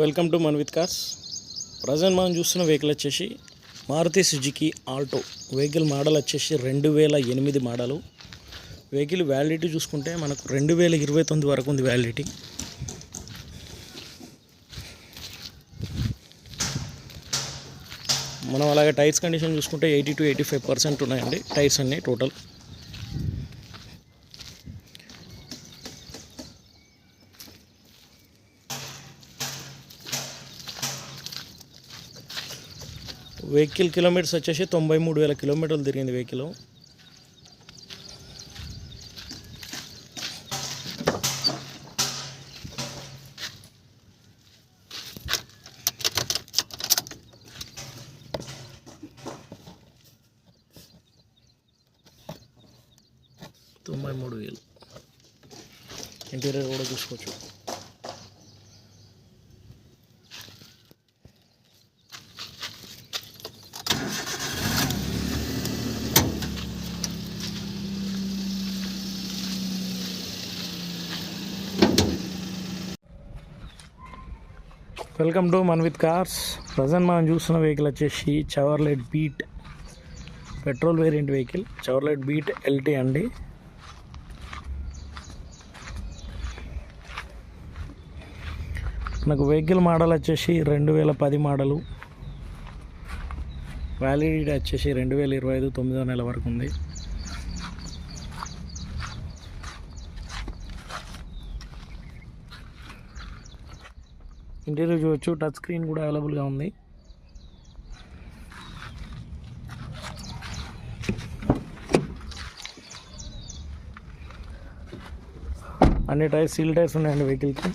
Welcome to man with cars present మనం చూస్తున్న vehicle వచ్చేసి Maruti Suzuki Alto vehicle model వచ్చేసి రెండు వేల ఎనిమిది మోడలు వెహికల్ వ్యాలిడిటీ చూసుకుంటే మనకు రెండు వేల ఇరవై తొమ్మిది వరకు ఉంది వ్యాలిడిటీ మనం అలాగే టైర్స్ కండిషన్ చూసుకుంటే eighty to eighty five percent ఉన్నాయండి. టైర్స్ అన్నీ టోటల్ వెహికల్ కిలోమీటర్స్ వచ్చేసి తొంభై మూడు వేల కిలోమీటర్లు తిరిగింది వెహికల్ తొంభై మూడు వేలు. ఇంటీరియర్ కూడా చూసుకోవచ్చు. Welcome to man with cars present మనం చూస్తున్న వెహికల్ వచ్చేసి Chevrolet Beat petrol variant vehicle Chevrolet Beat LT అండి. నాకు వెహికల్ మోడల్ వచ్చేసి రెండు వేల పది మోడలు వ్యాలిడిటీ వచ్చేసి రెండు వేల ఇరవై ఐదు తొమ్మిదో నెల వరకు ఉంది. ఇంటీరియర్ చూడొచ్చు టచ్ స్క్రీన్ కూడా అవైలబుల్గా ఉంది. అన్ని టైర్స్ సీల్ టైర్స్ ఉన్నాయండి వెహికల్కి.